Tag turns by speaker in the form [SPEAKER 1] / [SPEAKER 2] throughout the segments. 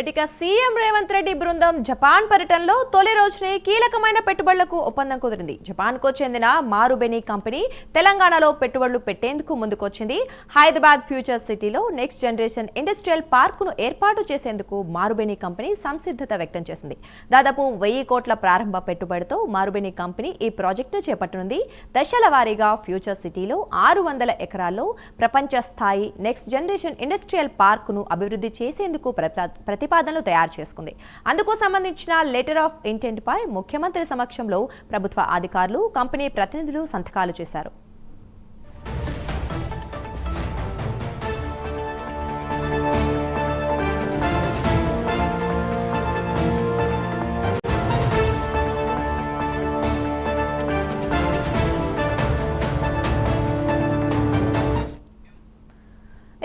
[SPEAKER 1] ఇక సీఎం రేవంత్ రెడ్డి బృందం జపాన్ పర్యటనలో తొలి రోజునే కీలకమైన పెట్టుబడులకు ఒప్పందం కుదిరింది. జపాన్కు చెందిన మారుబెని కంపెనీ తెలంగాణలో పెట్టుబడులు పెట్టేందుకు ముందుకొచ్చింది. హైదరాబాద్ ఫ్యూచర్ సిటీలో నెక్స్ట్ జనరేషన్ ఇండస్ట్రియల్ పార్కును ఏర్పాటు చేసేందుకు మారుబెని కంపెనీ సంసిద్ధత వ్యక్తం చేసింది. దాదాపు వెయ్యి కోట్ల ప్రారంభ పెట్టుబడితో మారుబెని కంపెనీ ఈ ప్రాజెక్టు చేపట్టనుంది. దశల వారీగా ఫ్యూచర్ సిటీలో ఆరు వందల ఎకరాల్లో ప్రపంచ స్థాయి నెక్స్ట్ జనరేషన్ ఇండస్ట్రియల్ పార్కును అభివృద్ధి చేసేందుకు ప్రతి ప్రతిపాదనలు తయారు చేసుకుంది. అందుకు సంబంధించిన లెటర్ ఆఫ్ ఇంటెంట్ పై ముఖ్యమంత్రి సమక్షంలో ప్రభుత్వ అధికారులు కంపెనీ ప్రతినిధులు సంతకాలు చేశారు.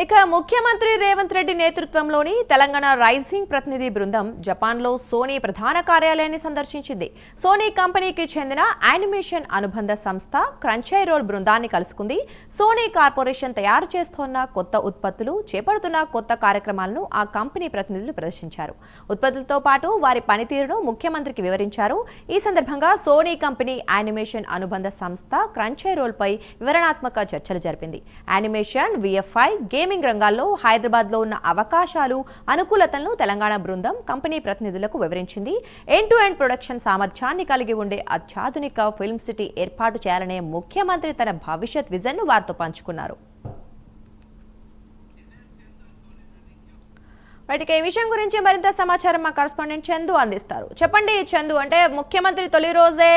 [SPEAKER 1] ఇక ముఖ్యమంత్రి రేవంత్ రెడ్డి నేతృత్వంలోని తెలంగాణ రైజింగ్ ప్రతినిధి బృందం జపాన్లో సోనీ ప్రధాన కార్యాలయాన్ని సందర్శించింది. సోనీ కంపెనీకి చెందిన యానిమేషన్ అనుబంధ సంస్థ క్రంచై రోల్ బృందాన్ని కలుసుకుంది. సోనీ కార్పొరేషన్ తయారు చేస్తోన్న కొత్త ఉత్పత్తులు చేపడుతున్న కొత్త కార్యక్రమాలను ఆ కంపెనీ ప్రతినిధులు ప్రదర్శించారు. ఉత్పత్తులతో పాటు వారి పనితీరును ముఖ్యమంత్రికి వివరించారు. ఈ సందర్భంగా సోనీ కంపెనీ యానిమేషన్ అనుబంధ సంస్థ క్రంచై రోల్ పై వివరణాత్మక చర్చలు జరిపింది. యానిమేషన్ విఎఫ్ఐ గేమింగ్ రంగాల్లో హైదరాబాద్లో ఉన్న అవకాశాలు అనుకూలతలను తెలంగాణ బృందం కంపెనీ ప్రతినిధులకు వివరించింది. ఎండ్ టు ఎండ్ ప్రొడక్షన్ సామర్థ్యాన్ని కలిగి ఉండే అత్యాధునిక ఫిల్మ్ సిటీ ఏర్పాటు చేయాలనే ముఖ్యమంత్రి తన భవిష్యత్ విజన్ను వారితో పంచుకున్నారు. రైట్ ఈ విషయం గురించి మరింత సమాచారం మా కరస్పాండెంట్ చందు అందిస్తారు. చెప్పండి చందు అంటే ముఖ్యమంత్రి తొలి రోజే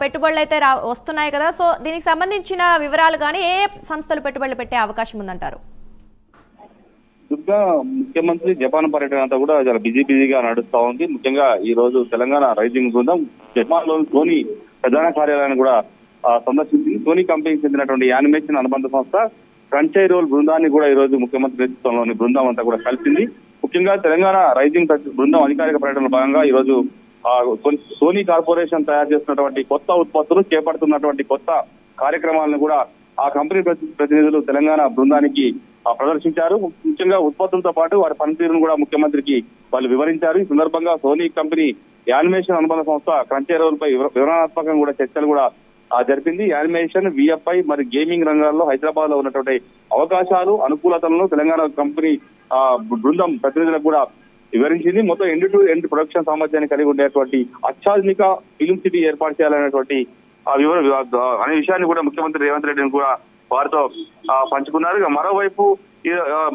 [SPEAKER 1] పెట్టుబడులు అయితే వస్తున్నాయి కదా. సో దీనికి సంబంధించిన వివరాలు కానీ ఏ సంస్థలు పెట్టుబడులు పెట్టే అవకాశం ఉందంటారు?
[SPEAKER 2] దుర్గా ముఖ్యమంత్రి జపాన్ పర్యటన అంతా కూడా చాలా బిజీ బిజీగా నడుస్తా ఉంది. ముఖ్యంగా ఈ రోజు తెలంగాణ రైజింగ్ బృందం జపాన్లోని సోనీ ప్రధాన కార్యాలయాన్ని కూడా సందర్శించింది. సోనీ కంపెనీకి చెందినటువంటి యానిమేషన్ అనుబంధ సంస్థ ఫ్రంచై రోల్ బృందాన్ని కూడా ఈ రోజు ముఖ్యమంత్రి నేతృత్వంలోని బృందం అంతా కూడా కలిసింది. ముఖ్యంగా తెలంగాణ రైజింగ్ బృందం అధికారిక పర్యటనలో భాగంగా ఈ రోజు ఆ, సోనీ- సోనీ కార్పొరేషన్ తయారు చేస్తున్నటువంటి కొత్త ఉత్పత్తులు చేపడుతున్నటువంటి కొత్త కార్యక్రమాలను కూడా ఆ కంపెనీ ప్రతి- ప్రతినిధులు తెలంగాణ బృందానికి ప్రదర్శించారు. ముఖ్యంగా ఉత్పత్తులతో పాటు వారి పనితీరును కూడా ముఖ్యమంత్రికి వాళ్ళు వివరించారు. ఈ సందర్భంగా సోనీ కంపెనీ యానిమేషన్ అనుబంధ సంస్థ క్రంచే పై వివరణాత్మకంగా కూడా చర్చలు కూడా జరిపింది. యానిమేషన్ విఎఫ్ఐ మరి గేమింగ్ రంగాల్లో హైదరాబాద్లో ఉన్నటువంటి అవకాశాలు అనుకూలతలను తెలంగాణ కంపెనీ ఆ, బృందం ప్రతినిధులకు కూడా వివరించింది. మొత్తం ఎండ్ టు ఎండ్ ప్రొడక్షన్ సామర్థ్యాన్ని కలిగి ఉండేటువంటి అత్యాధునిక ఫిలిం సిటీ ఏర్పాటు చేయాలనేటువంటి ఆ వివర అనే విషయాన్ని కూడా ముఖ్యమంత్రి రేవంత్ రెడ్డిని కూడా వారితో పంచుకున్నారు. మరోవైపు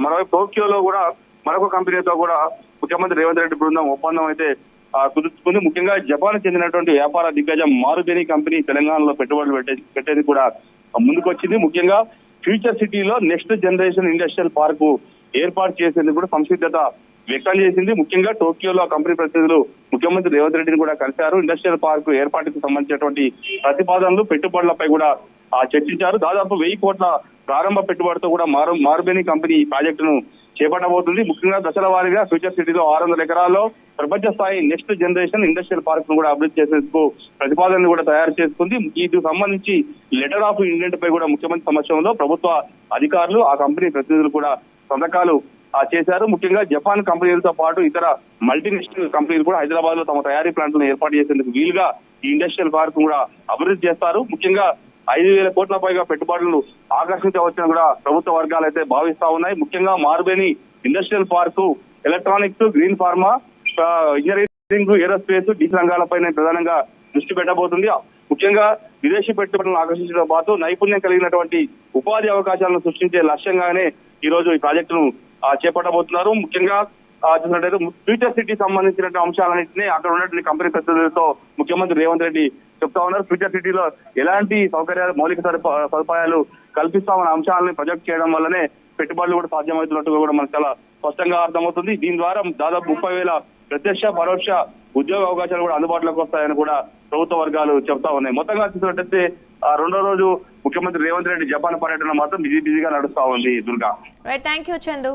[SPEAKER 2] మరోవైపు టోక్యోలో కూడా మరొక కంపెనీతో కూడా ముఖ్యమంత్రి రేవంత్ రెడ్డి బృందం ఒప్పందం అయితే కుదుర్చుకుంది. ముఖ్యంగా జపాన్ చెందినటువంటి వ్యాపార దిగ్గజం మారుబెని కంపెనీ తెలంగాణలో పెట్టుబడులు పెట్టే పెట్టేది కూడా ముందుకొచ్చింది. ముఖ్యంగా ఫ్యూచర్ సిటీలో నెక్స్ట్ జనరేషన్ ఇండస్ట్రియల్ పార్క్ ఏర్పాటు చేసేందుకు కూడా సంసిద్ధత వ్యక్తం చేసింది. ముఖ్యంగా టోక్యోలో కంపెనీ ప్రతినిధులు ముఖ్యమంత్రి రేవంత్ రెడ్డిని కూడా కలిశారు. ఇండస్ట్రియల్ పార్క్ ఏర్పాటుకు సంబంధించినటువంటి ప్రతిపాదనలు పెట్టుబడులపై కూడా చర్చించారు. దాదాపు వెయ్యి కోట్ల ప్రారంభ పెట్టుబడితో కూడా మారు మారుబేని కంపెనీ ఈ ప్రాజెక్టును చేపట్టబోతుంది. ముఖ్యంగా దశల వారీగా ఫ్యూచర్ సిటీలో ఆరు వందల ఎకరాల్లో ప్రపంచ స్థాయి నెక్స్ట్ జనరేషన్ ఇండస్ట్రియల్ పార్క్ను కూడా అభివృద్ధి చేసేందుకు ప్రతిపాదనలు కూడా తయారు చేసుకుంది. దీనికి సంబంధించి లెటర్ ఆఫ్ ఇండెంట్ పై కూడా ముఖ్యమంత్రి సమక్షంలో ప్రభుత్వ అధికారులు ఆ కంపెనీ ప్రతినిధులు కూడా సంతకాలు ఆ, చేశారు. ముఖ్యంగా జపాన్ కంపెనీలతో పాటు ఇతర మల్టీనేషనల్ కంపెనీలు కూడా హైదరాబాద్లో తమ తయారీ ప్లాంట్లను ఏర్పాటు చేసేందుకు వీలుగా ఈ ఇండస్ట్రియల్ పార్క్ కూడా అభివృద్ధి చేస్తారు. ముఖ్యంగా ఐదు వేల కోట్ల పైగా పెట్టుబడులు ఆకర్షించవచ్చని కూడా ప్రభుత్వ వర్గాలు అయితే భావిస్తా ఉన్నాయి. ముఖ్యంగా Marubeni industrial park electronics green pharma engineering aerospace diesel రంగాలపై ప్రధానంగా దృష్టి పెట్టబోతుంది. ముఖ్యంగా విదేశీ పెట్టుబడులను ఆకర్షించడం పాటు నైపుణ్యం కలిగినటువంటి ఉపాధి అవకాశాలను సృష్టించే లక్ష్యంగానే ఈ రోజు ఈ ప్రాజెక్టును చేపట్టబోతున్నారు. ముఖ్యంగా చూసినట్టయితే ఫ్యూచర్ సిటీ సంబంధించినటువంటి అంశాలన్నింటినీ అక్కడ ఉన్నటువంటి కంపెనీ ప్రతినిధులతో ముఖ్యమంత్రి రేవంత్ రెడ్డి చెప్తా ఉన్నారు. ఫ్యూచర్ సిటీలో ఎలాంటి సౌకర్యాలు మౌలిక సదుపాయాలు కల్పిస్తామన్న అంశాలను ప్రొజెక్ట్ చేయడం వల్లనే పెట్టుబడులు కూడా సాధ్యమవుతున్నట్టుగా కూడా మనకు చాలా స్పష్టంగా అర్థమవుతుంది. దీని ద్వారా దాదాపు ముప్పై వేల ప్రత్యక్ష పరోక్ష ఉద్యోగ అవకాశాలు కూడా అందుబాటులోకి వస్తాయని కూడా ప్రభుత్వ వర్గాలు చెప్తా ఉన్నాయి. మొత్తంగా చూసినట్టయితే ఆ రెండో రోజు ముఖ్యమంత్రి రేవంత్ రెడ్డి జపాన్ పర్యటన మాత్రం బిజీ బిజీగా నడుస్తా ఉంది Durga.
[SPEAKER 1] Right thank you Chandu